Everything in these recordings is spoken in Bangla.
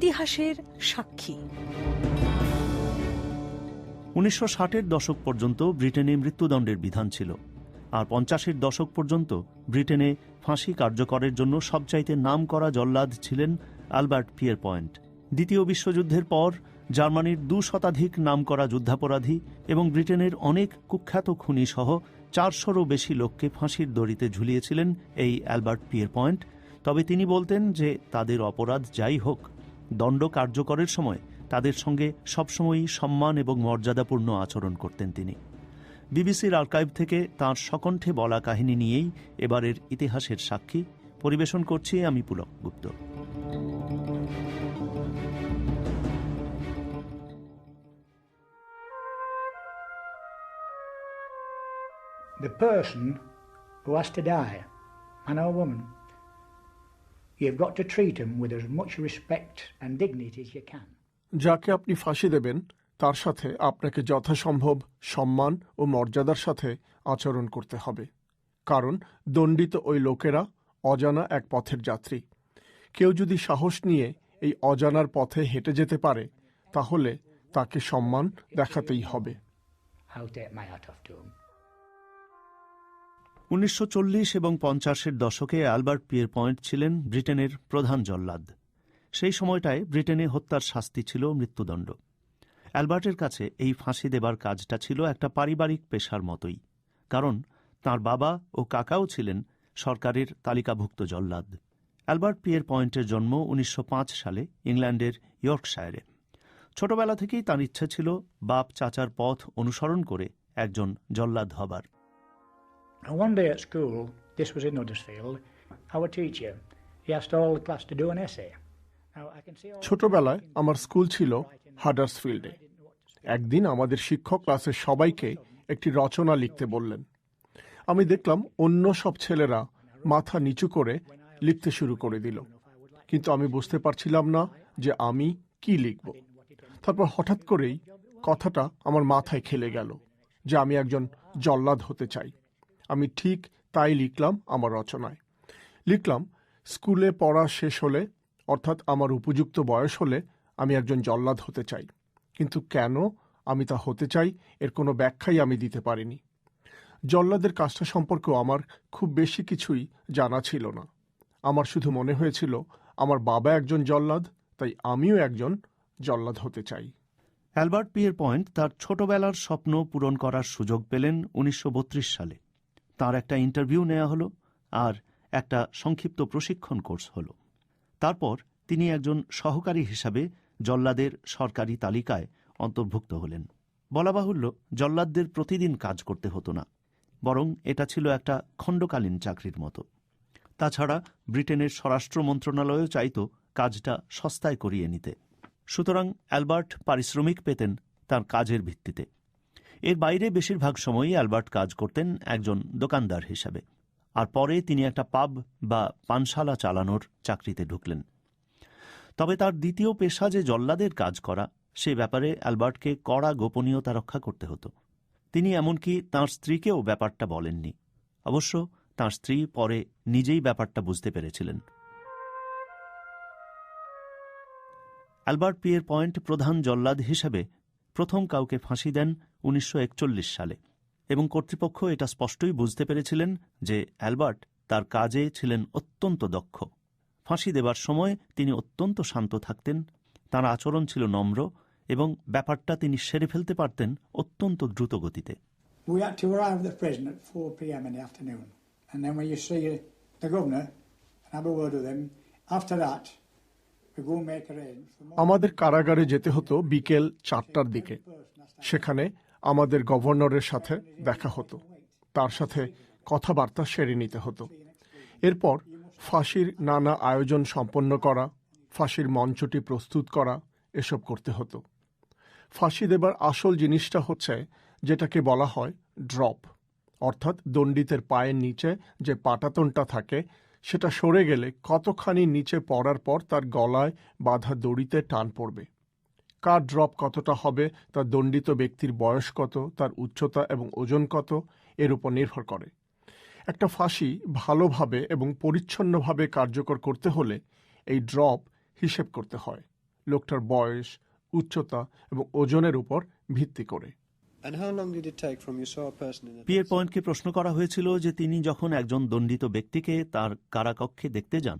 ইতিহাসের সাক্ষী। উনিশশো ষাটের দশক পর্যন্ত ব্রিটেনে মৃত্যুদণ্ডের বিধান ছিল। আর পঞ্চাশের দশক পর্যন্ত ব্রিটেনে ফাঁসি কার্যকরের জন্য সবচাইতে নাম করা জল্লাদ ছিলেন আলবার্ট পিয়ার পয়েন্ট। দ্বিতীয় বিশ্বযুদ্ধের পর জার্মানির দু শতাধিক নামকরা যুদ্ধাপরাধী এবং ব্রিটেনের অনেক কুখ্যাত খুনি সহ চারশোরও বেশি লোককে ফাঁসির দড়িতে ঝুলিয়েছিলেন এই অ্যালবার্ট পিয়ার পয়েন্ট। তবে তিনি বলতেন যে তাদের অপরাধ যাই হোক দণ্ড কার্যকরের সময় তাদের সঙ্গে সবসময়ই সম্মান এবং মর্যাদাপূর্ণ আচরণ করতেন তিনি। বিবিসির আর্কাইভ থেকে তাঁর সকণ্ঠে বলা কাহিনী নিয়েই এবারের ইতিহাসের সাক্ষী। পরিবেশন করছি আমি Pulak Gupta. The person who has to die, man or woman, you've got to treat him with as much respect and dignity as you can. যাকে আপনি ফাঁসি দেবেন তার সাথে আপনাকে যথাসম্ভব সম্মান ও মর্যাদার সাথে আচরণ করতে হবে কারণ দণ্ডিত ওই লোকেরা অজানা এক পথের যাত্রী কেউ যদি সাহস নিয়ে এই অজানার পথে হেঁটে যেতে পারে তাহলে তাকে সম্মান দেখাতেই হবে my to him. উনিশশো চল্লিশ এবং পঞ্চাশের দশকে অ্যালবার্ট পিয়ের পয়েন্ট ছিলেন ব্রিটেনের প্রধান জল্লাদ। সেই সময়টায় ব্রিটেনে হত্যার শাস্তি ছিল মৃত্যুদণ্ড। অ্যালবার্টের কাছে এই ফাঁসি দেবার কাজটা ছিল একটা পারিবারিক পেশার মতোই, কারণ তার বাবা ও কাকাও ছিলেন সরকারের তালিকাভুক্ত জল্লাদ। অ্যালবার্ট পিয়ের পয়েন্টের জন্ম উনিশশো পাঁচ সালে ইংল্যান্ডের ইয়র্কশায়ারে। ছোটবেলা থেকেই তার ইচ্ছে ছিল বাপ চাচার পথ অনুসরণ করে একজন জল্লাদ হবার। And one day at school, this was in Huddersfield, our teacher, he asked all the class to do an essay. Now, I can see all ছোটবেলায় আমার স্কুল ছিল হাডার্সফিল্ডে একদিন আমাদের শিক্ষক ক্লাসের সবাইকে একটি রচনা লিখতে বললেন। আমি দেখলাম অন্য সব ছেলেরা মাথা নিচু করে লিখতে শুরু করে দিল। কিন্তু আমি বুঝতে পারছিলাম না যে আমি কি লিখব। তারপর হঠাৎ করেই কথাটা আমার মাথায় খেলে গেল যে আমি একজন জল্লাদ হতে চাই। আমি ঠিক তাই লিখলাম আমার রচনায়। লিখলাম, স্কুলে পড়া শেষ হলে, অর্থাৎ আমার উপযুক্ত বয়স হলে, আমি একজন জল্লাদ হতে চাই। কিন্তু কেন আমি তা হতে চাই, এর কোনো ব্যাখ্যাই আমি দিতে পারিনি। জল্লাদের কাজটা সম্পর্কেও আমার খুব বেশি কিছুই জানা ছিল না। আমার শুধু মনে হয়েছিল, আমার বাবা একজন জল্লাদ, তাই আমিও একজন জল্লাদ হতে চাই। অ্যালবার্ট পিয়ের পয়েন্ট তার ছোটবেলার স্বপ্ন পূরণ করার সুযোগ পেলেন উনিশশো বত্রিশ সালে। তার একটা ইন্টারভিউ নেওয়া হলো আর একটা সংক্ষিপ্ত প্রশিক্ষণ কোর্স হলো। তারপর তিনি একজন সহকারী হিসাবে জল্লাদের সরকারি তালিকায় অন্তর্ভুক্ত হলেন। বলা বাহুল্য, জল্লাদদের প্রতিদিন কাজ করতে হতো না, বরং এটা ছিল একটা খণ্ডকালীন চাকরির মতো। তাছাড়া ব্রিটেনের স্বরাষ্ট্র মন্ত্রণালয়ও চাইত কাজটা সস্তায় করিয়ে নিতে। সুতরাং অ্যালবার্ট পারিশ্রমিক পেতেন তার কাজের ভিত্তিতে। এর বাইরে বেশিরভাগ সময়ই অ্যালবার্ট কাজ করতেন একজন দোকানদার হিসাবে। আর পরে তিনি একটা পাব বা পানশালা চালানোর চাকরিতে ঢুকলেন। তবে তার দ্বিতীয় পেশা যে জল্লাদের কাজ করা, সে ব্যাপারে অ্যালবার্টকে কড়া গোপনীয়তা রক্ষা করতে হতো। তিনি এমনকি তাঁর স্ত্রীকেও ব্যাপারটা বলেননি। অবশ্য তাঁর স্ত্রী পরে নিজেই ব্যাপারটা বুঝতে পেরেছিলেন। অ্যালবার্ট পিয়ের পয়েন্ট প্রধান জল্লাদ হিসেবে প্রথম কাউকে ফাঁসি দেন উনিশশো একচল্লিশ সালে এবং কর্তৃপক্ষ এটা স্পষ্টই বুঝতে পেরেছিলেন যে অ্যালবার্ট তার কাজে ছিলেন অত্যন্ত দক্ষ ফাঁসি দেবার সময় তিনি অত্যন্ত শান্ত থাকতেন তার আচরণ ছিল নম্র এবং ব্যাপারটা তিনি সেরে ফেলতে পারতেন অত্যন্ত দ্রুত গতিতে We had to arrive at the prison at 4 p.m. in the afternoon. And then when you see the governor and have a word with him, after that, আমাদের কারাগারে যেতে হতো বিকেল চারটার দিকে। সেখানে আমাদের গভর্নরের সাথে দেখা হতো। তার সাথে কথাবার্তা সেরে নিতে হতো। এরপর ফাঁসির নানা আয়োজন সম্পন্ন করা, ফাঁসির মঞ্চটি প্রস্তুত করা, এসব করতে হতো। ফাঁসি দেবার আসল জিনিসটা হচ্ছে যেটাকে বলা হয় ড্রপ, অর্থাৎ দণ্ডিতের পায়ের নিচে যে পাটাতনটা থাকে সেটা সরে গেলে কতখানি নিচে পড়ার পর তার গলায় বাঁধা দড়িতে টান পড়বে। কার ড্রপ কতটা হবে তা দণ্ডিত ব্যক্তির বয়স কত, তার উচ্চতা এবং ওজন কত, এর উপর নির্ভর করে। একটা ফাঁসি ভালোভাবে এবং পরিচ্ছন্নভাবে কার্যকর করতে হলে এই ড্রপ হিসেব করতে হয়, লোকটার বয়স, উচ্চতা এবং ওজনের উপর ভিত্তি করে। And how long did it take from you saw a person in a peer পয়েন্টকে প্রশ্ন করা হয়েছিল যে তিনি যখন একজন দণ্ডিত ব্যক্তিকে তার কারাকক্ষে দেখতে যান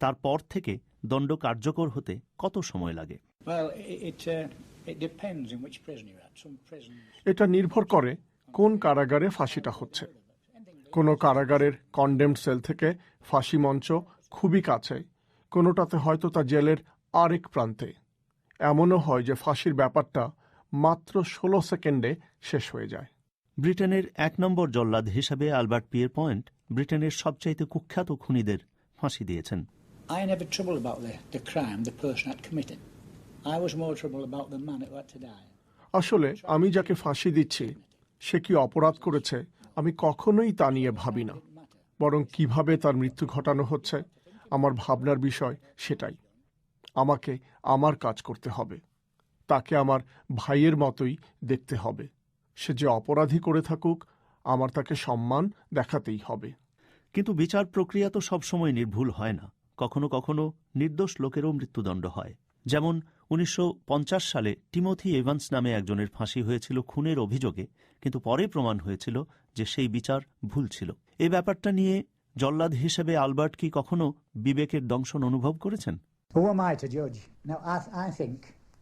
তারপর থেকে দণ্ড কার্যকর হতে কত সময় লাগে Well, it, it, uh, it depends in which prison you're at. Some prisons. এটা নির্ভর করে কোন কারাগারে ফাঁসিটা হচ্ছে কোনো কারাগারের কন্ডেমড সেল থেকে ফাঁসি মঞ্চ খুবই কাছে কোনোটাতে হয়তো তা জেলের আরেক প্রান্তে এমনও হয় যে ফাঁসির ব্যাপারটা মাত্র ষোলো সেকেন্ডে শেষ হয়ে যায়। ব্রিটেনের এক নম্বর জল্লাদ হিসাবে আলবার্ট পিয়ের পয়েন্ট ব্রিটেনের সবচাইতে কুখ্যাত খুনিদের ফাঁসি দিয়েছেন। I never troubled about the, the crime the person had committed. I was more troubled about the man who had to die. আসলে আমি যাকে ফাঁসি দিচ্ছি সে কি অপরাধ করেছে আমি কখনোই তা নিয়ে ভাবি না। বরং কীভাবে তার মৃত্যু ঘটানো হচ্ছে আমার ভাবনার বিষয় সেটাই। আমাকে আমার কাজ করতে হবে। তাকে আমার ভাইয়ের মতোই দেখতে হবে। সে যে অপরাধী করে থাকুক আমার তাকে সম্মান দেখাতেই হবে। কিন্তু বিচার প্রক্রিয়া তো সবসময় নির্ভুল হয় না। কখনো কখনো নির্দোষ লোকেরও মৃত্যুদণ্ড হয়। যেমন উনিশশো পঞ্চাশ সালে টিমোথি এভান্স নামে একজনের ফাঁসি হয়েছিল খুনের অভিযোগে কিন্তু পরে প্রমাণ হয়েছিল যে সেই বিচার ভুল ছিল। এই ব্যাপারটা নিয়ে জল্লাদ হিসেবে আলবার্ট কি কখনো বিবেকের দংশন অনুভব করেছেন? Who am I to judge? Now, I, I think,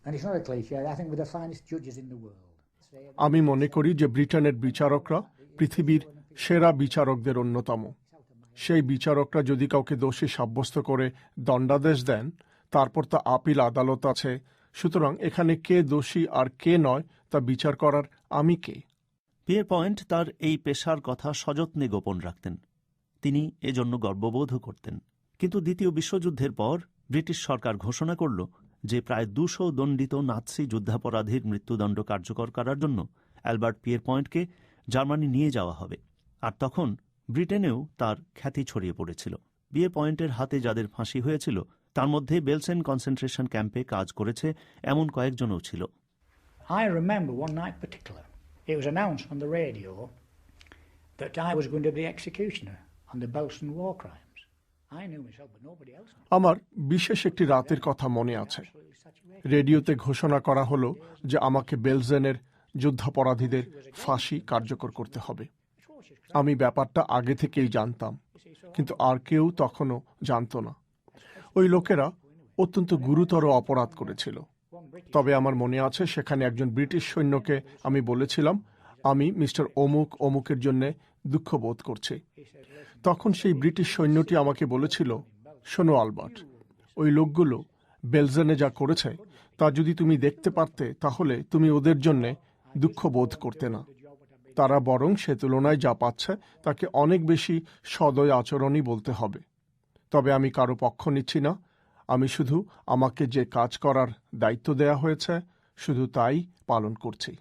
and it's not a cliche, I think we're the finest judges in the world. আমি মনে করি যে ব্রিটেনের বিচারকরা পৃথিবীর সেরা বিচারকদের অন্যতম। সেই বিচারকরা যদি কাউকে দোষী সাব্যস্ত করে দণ্ডাদেশ দেন তারপর তা আপিল আদালত আছে। সুতরাং এখানে কে দোষী আর কে নয় তা বিচার করার আমি কে? পিয়ের পয়েন্ট তার এই পেশার কথা সযত্নে গোপন রাখতেন। তিনি এজন্য গর্ববোধও করতেন। কিন্তু দ্বিতীয় বিশ্বযুদ্ধের পর ব্রিটিশ সরকার ঘোষণা করল যে প্রায় দুশো দণ্ডিত নাৎসি যুদ্ধাপরাধীর মৃত্যুদণ্ড কার্যকর করার জন্য অ্যালবার্ট পিয়ের পয়েন্টকে জার্মানি নিয়ে যাওয়া হবে। আর তখন ব্রিটেনেও তার খ্যাতি ছড়িয়ে পড়েছিল। বিয়ে পয়েন্টের হাতে যাদের ফাঁসি হয়েছিল তার মধ্যে বেলসেন কনসেন্ট্রেশন ক্যাম্পে কাজ করেছে এমন কয়েকজনও ছিল। I remember one night particular, it was announced on the radio that I was going to be the executioner on the Belsen war. আমার বিশেষ একটি রাতের কথা মনে আছে। রেডিওতে ঘোষণা করা হলো যে আমাকে বেলজেনের যুদ্ধাপরাধীদের ফাঁসি কার্যকর করতে হবে। আমি ব্যাপারটা আগে থেকেই জানতাম, কিন্তু আর কেউ তখনও জানতো না। ওই লোকেরা অত্যন্ত গুরুতর অপরাধ করেছিল। তবে আমার মনে আছে, সেখানে একজন ব্রিটিশ সৈন্যকে আমি বলেছিলাম আমি মিস্টার অমুক অমুকের জন্য দুঃখ বোধ করছি। তখন সেই ব্রিটিশ সৈন্যটি আমাকে বলেছিল, শোনো, আলবার্ট, ওই লোকগুলো বেলজেনে যা করেছে, তা যদি তুমি দেখতে পারতে, তাহলে তুমি ওদের জন্যে দুঃখ বোধ করতে না। তারা বরং সে তুলনায় যা পাচ্ছে, তাকে অনেক বেশি সদয় আচরণই বলতে হবে। তবে আমি কারও পক্ষ নিচ্ছি না। আমি শুধু আমাকে যে কাজ করার দায়িত্ব দেয়া হয়েছে, শুধু তাই পালন করছি।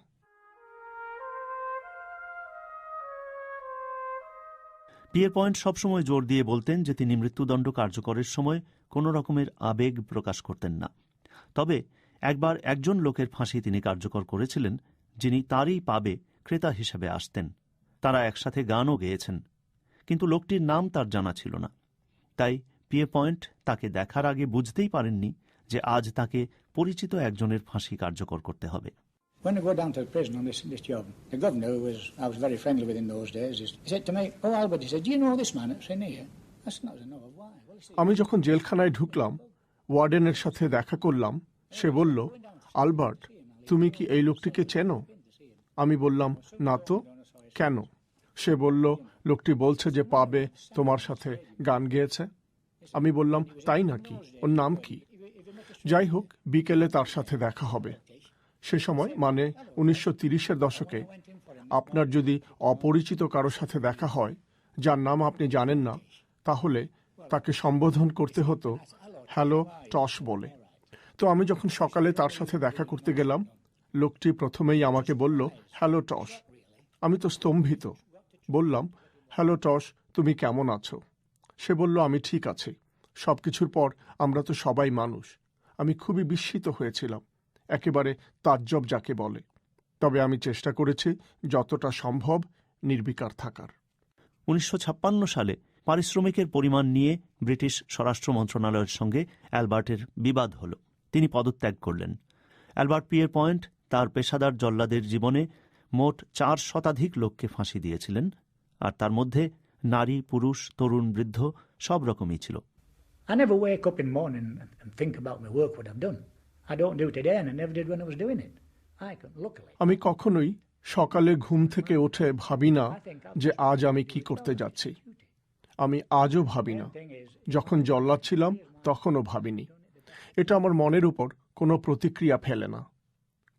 পিয়ের পয়েন্ট সবসময় জোর দিয়ে বলতেন যে তিনি মৃত্যুদণ্ড কার্যকরের সময় কোনো রকমের আবেগ প্রকাশ করতেন না। তবে একবার একজন লোকের ফাঁসি তিনি কার্যকর করেছিলেন, যিনি তারই পাবে ক্রেতা হিসেবে আসতেন। তারা একসাথে গানও গেয়েছেন, কিন্তু লোকটির নাম তার জানা ছিল না। তাই পিয়ে পয়েন্ট তাকে দেখার আগে বুঝতেই পারেননি যে আজ তাকে পরিচিত একজনের ফাঁসি কার্যকর করতে হবে। When I go down to the prison on this, this job, the governor, who was I was very friendly with in those days, he said to me, "Oh, Albert," he said, "Do you know this man that's in here?" I said, "No, I no. Why?" আমি যখন জেলখানায় ঢুকলাম ওয়ার্ডেনের সাথে দেখা করলাম সে বলল আলবার্ট তুমি কি এই লোকটিকে চেনো আমি বললাম না তো কেন সে বলল লোকটি বলছে যে পাবে তোমার সাথে গান গেয়েছে আমি বললাম তাই নাকি ওর নাম কি যাই হোক বিকেলে তার সাথে দেখা হবে সে সময় মানে উনিশশো তিরিশের দশকে, আপনার যদি অপরিচিত কারও সাথে দেখা হয়, যার নাম আপনি জানেন না, তাহলে তাকে সম্বোধন করতে হতো, হ্যালো, টস বলে। তো আমি যখন সকালে তার সাথে দেখা করতে গেলাম, লোকটি প্রথমেই আমাকে বলল, হ্যালো, টস। আমি তো স্তম্ভিত। বললাম, হ্যালো, টস, তুমি কেমন আছো? সে বলল, আমি ঠিক আছি। সব কিছুর পর আমরা তো সবাই মানুষ। আমি খুবই বিস্মিত হয়েছিলাম। একেবারে তাজ্জব যাকে বলে। তবে আমি চেষ্টা করেছি যতটা সম্ভব নির্বিকার থাকার। উনিশশো ছাপ্পান্ন সালে পারিশ্রমিকের পরিমাণ নিয়ে ব্রিটিশ স্বরাষ্ট্র মন্ত্রণালয়ের সঙ্গে অ্যালবার্টের বিবাদ হল। তিনি পদত্যাগ করলেন। অ্যালবার্ট পিয়ের পয়েন্ট তার পেশাদার জল্লাদের জীবনে মোট চার শতাধিক লোককে ফাঁসি দিয়েছিলেন আর তার মধ্যে নারী পুরুষ তরুণ বৃদ্ধ সব রকমই ছিল। I never wake up in morning and and think about my work, what I've done. I don't do it today, and I never did when I was doing it. I can, luckily. আমি কখনোই সকালে ঘুম থেকে উঠে ভাবি না যে আজ আমি কি করতে যাচ্ছি। আমি আজও ভাবি না। যখন জল্লাদ ছিলাম তখনও ভাবিনি। এটা আমার মনের উপর কোনো প্রতিক্রিয়া ফেলে না।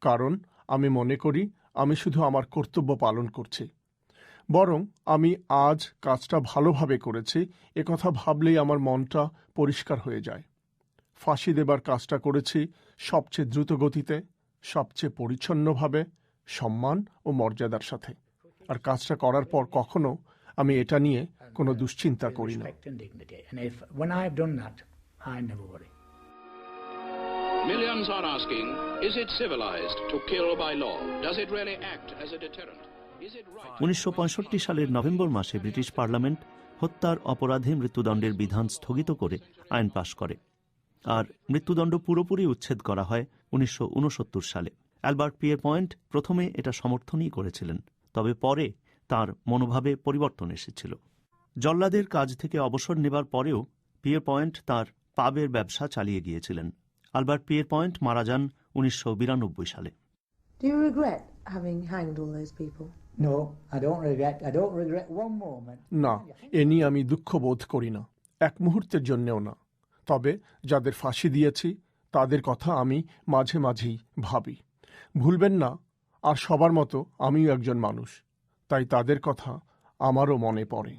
কারণ আমি মনে করি আমি শুধু আমার কর্তব্য পালন করছি। বরং আমি আজ কাজটা ভালোভাবে করেছি একথা ভাবলেই আমার মনটা পরিষ্কার হয়ে যায়। ফাঁসি দেবার কাজটা করেছি সবচেয়ে দ্রুত গতিতে সবচেয়ে পরিচ্ছন্নভাবে সম্মান ও মর্যাদার সাথে আর কাজটা করার পর কখনো আমি এটা নিয়ে কোনো দুশ্চিন্তা করি না. Millions are asking, is it civilized to kill by law? Does it really act as a deterrent? উনিশশো সালের নভেম্বর মাসে ব্রিটিশ পার্লামেন্ট হত্যার অপরাধে মৃত্যুদণ্ডের বিধান স্থগিত করে আইন পাশ করে আর মৃত্যুদণ্ড পুরোপুরি উচ্ছেদ করা হয় উনিশশো উনসত্তর সালে। অ্যালবার্ট পিয়ের পয়েন্ট প্রথমে এটা সমর্থনই করেছিলেন তবে পরে তার মনোভাবে পরিবর্তন এসেছিল। জল্লাদের কাজ থেকে অবসর নেবার পরেও পিয়ের পয়েন্ট তার পাবের ব্যবসা চালিয়ে গিয়েছিলেন। আলবার্ট পিয়ের পয়েন্ট মারা যান উনিশশো বিরানব্বই সালে. না এ নিয়ে আমি দুঃখ বোধ করি না এক মুহূর্তের জন্যেও না। তবে যাদের ফাঁসি দিয়েছি, তাদের কথা আমি মাঝে মাঝেই ভাবি। ভুলবেন না, আর সবার মতো আমিও একজন মানুষ। তাই তাদের কথা আমারও মনে পড়ে।